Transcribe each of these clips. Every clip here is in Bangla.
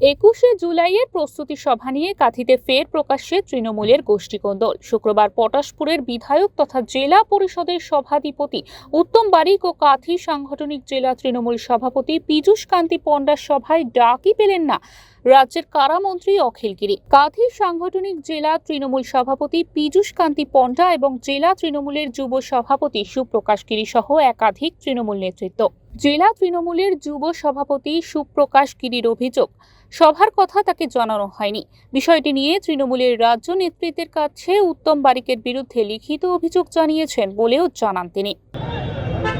একুশে জুলাইয়ের প্রস্তুতি সভা নিয়ে কাঁথিতে ফের প্রকাশ্যে তৃণমূলের গোষ্ঠীকোন্দল। শুক্রবার পটাশপুরের বিধায়ক তথা জেলা পরিষদের সভাধিপতি উত্তম বারিক ও কাঁথি সাংগঠনিক জেলা তৃণমূল সভাপতি পীযূষ কান্তি পণ্ডার সভায় ডাকই পেলেন না। রাজ্যের কারামন্ত্রী অখিল গিরি। কাঁথি সাংগঠনিক জেলা তৃণমূল সভাপতি পীযূষ কান্তি পণ্ডা এবং জেলা তৃণমূলের যুব সভাপতি সুপ্রকাশ গিরি সহ একাধিক তৃণমূল নেতৃত্ব। জেলা তৃণমূলের যুব সভাপতি সুপ্রকাশ গিরির অভিযোগ, সভার কথা তাকে জানানো হয়নি। বিষয়টি নিয়ে তৃণমূলের রাজ্য নেতৃত্বের কাছে উত্তম বারিকের বিরুদ্ধে লিখিত অভিযোগ জানিয়েছেন বলেও জানান তিনি।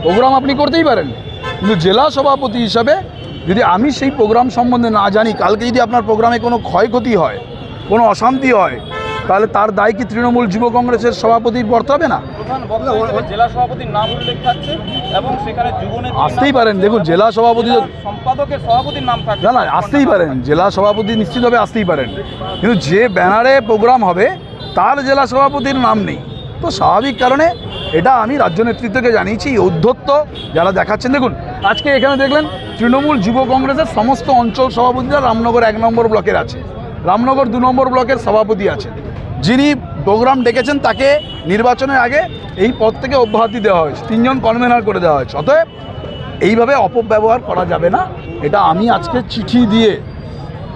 প্রোগ্রাম আপনি করতেই পারেন। কিন্তু জেলা সভাপতি হিসাবে যদি আমি সেই প্রোগ্রাম সম্বন্ধে না জানি কালকে যদি আপনার প্রোগ্রামে কোনো ক্ষয়ক্ষতি হয় কোনো অশান্তি হয় তাহলে তার দায় কি তৃণমূল যুব কংগ্রেসের সভাপতির বর্তাবে না? জেলা সভাপতির নাম উল্লেখ থাকছে এবং সেখানে আসতেই পারেন দেখুন জেলা সভাপতি সম্পাদকের সভাপতির নাম থাকছে। না না আসতেই পারেন জেলা সভাপতি নিশ্চিতভাবে আসতেই পারেন। কিন্তু যে ব্যানারে প্রোগ্রাম হবে তার জেলা সভাপতির নাম নেই। তো স্বাভাবিক কারণে এটা আমি রাজ্য নেতৃত্বকে জানিয়েছি ঔদ্ধত্য যারা দেখাচ্ছেন দেখুন আজকে এখানে দেখলেন তৃণমূল যুব কংগ্রেসের সমস্ত অঞ্চল সভাপতিরা রামনগর এক নম্বর ব্লকের আছে। রামনগর দু নম্বর ব্লকের সভাপতি আছেন যিনি প্রোগ্রাম ডেকেছেন, তাকে নির্বাচনের আগে এই পদ থেকে অব্যাহতি দেওয়া হয়েছে। তিনজন কনভেনার করে দেওয়া হয়েছে। অতএব এইভাবে অপব্যবহার করা যাবে না। এটা আমি আজকে চিঠি দিয়ে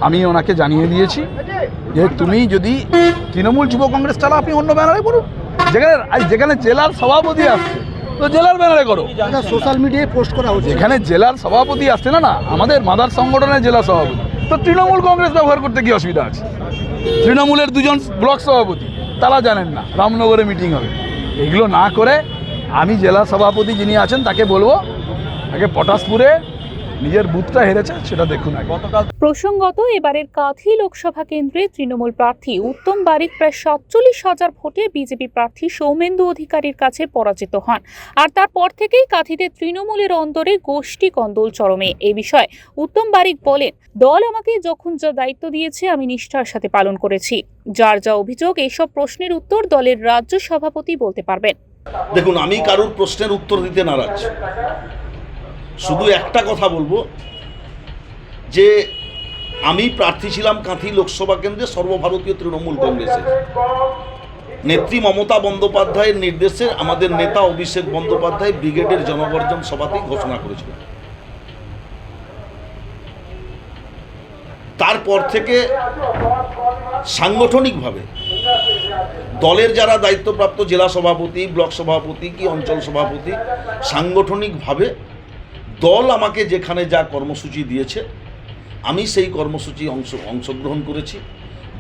আমি ওনাকে জানিয়ে দিয়েছি যে তুমি যদি তৃণমূল যুব কংগ্রেস চালা আপনি অন্য ব্যানারে করুন যেখানে যেখানে জেলার সভাপতি আসছে তো জেলার ব্যানারে করো। সোশ্যাল মিডিয়ায় পোস্ট করা হচ্ছে। এখানে জেলার সভাপতি আসছে না না আমাদের মাদার সংগঠনের জেলা সভাপতি। তো তৃণমূল কংগ্রেস ব্যবহার করতে কি অসুবিধা আছে? তৃণমূলের দুজন ব্লক সভাপতি তারা জানেন না রামনগরে মিটিং হবে। এগুলো না করে আমি জেলা সভাপতি যিনি আছেন তাকে বলব তাকে পটাশপুরে নিজের বুথটা হেরেছে সেটা দেখুন আগে। গতকাল প্রসঙ্গত এবারের কাঁথি লোকসভা কেন্দ্রে তৃণমূল প্রার্থী উত্তম বারিক প্রায় সাতচল্লিশ হাজার ভোটে বিজেপি প্রার্থী সৌমেন্দু অধিকারীর কাছে পরাজিত হন। আর তারপর থেকেই কাঁথিতে তৃণমূলের অন্তরে গোষ্ঠী কন্দল চরমে। এ বিষয়ে উত্তম বারিক বলেন দল আমাকে যখন যা দায়িত্ব দিয়েছে আমি নিষ্ঠার সাথে পালন করেছি। যার যা অভিযোগ এইসব প্রশ্নের উত্তর দলের রাজ্য সভাপতি বলতে পারবেন। দেখুন আমি কারোর প্রশ্নের উত্তর দিতে নারাজ। শুধু একটা কথা বলব, যে আমি প্রার্থী ছিলাম কাঁথি লোকসভা কেন্দ্রে সর্বভারতীয় তৃণমূল কংগ্রেসের। নেত্রী মমতা বন্দ্যোপাধ্যায়ের নির্দেশে আমাদের নেতা অভিষেক বন্দ্যোপাধ্যায় ব্রিগেডের জনগর্জন সভাতেই ঘোষণা করেছিলেন তারপর থেকে সাংগঠনিকভাবে দলের যারা দায়িত্বপ্রাপ্ত জেলা সভাপতি, ব্লক সভাপতি কি অঞ্চল সভাপতি, সাংগঠনিকভাবে দল আমাকে যেখানে যা কর্মসূচি দিয়েছে, আমি সেই কর্মসূচি অংশ, অংশগ্রহণ করেছি।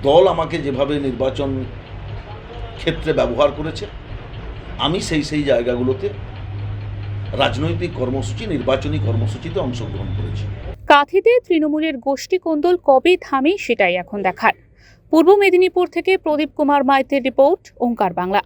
দল আমাকে যেভাবে নির্বাচন ক্ষেত্রে ব্যবহার করেছে, আমি সেই সেই জায়গাগুলোতে রাজনৈতিক কর্মসূচি, নির্বাচনী কর্মসূচিতে অংশগ্রহণ করেছি। কাঁথিতে তৃণমূলের গোষ্ঠী কোন্দল কবে থামে সেটাই এখন দেখার। পূর্ব মেদিনীপুর থেকে প্রদীপ কুমার মাইতের রিপোর্ট, ওঙ্কার বাংলা।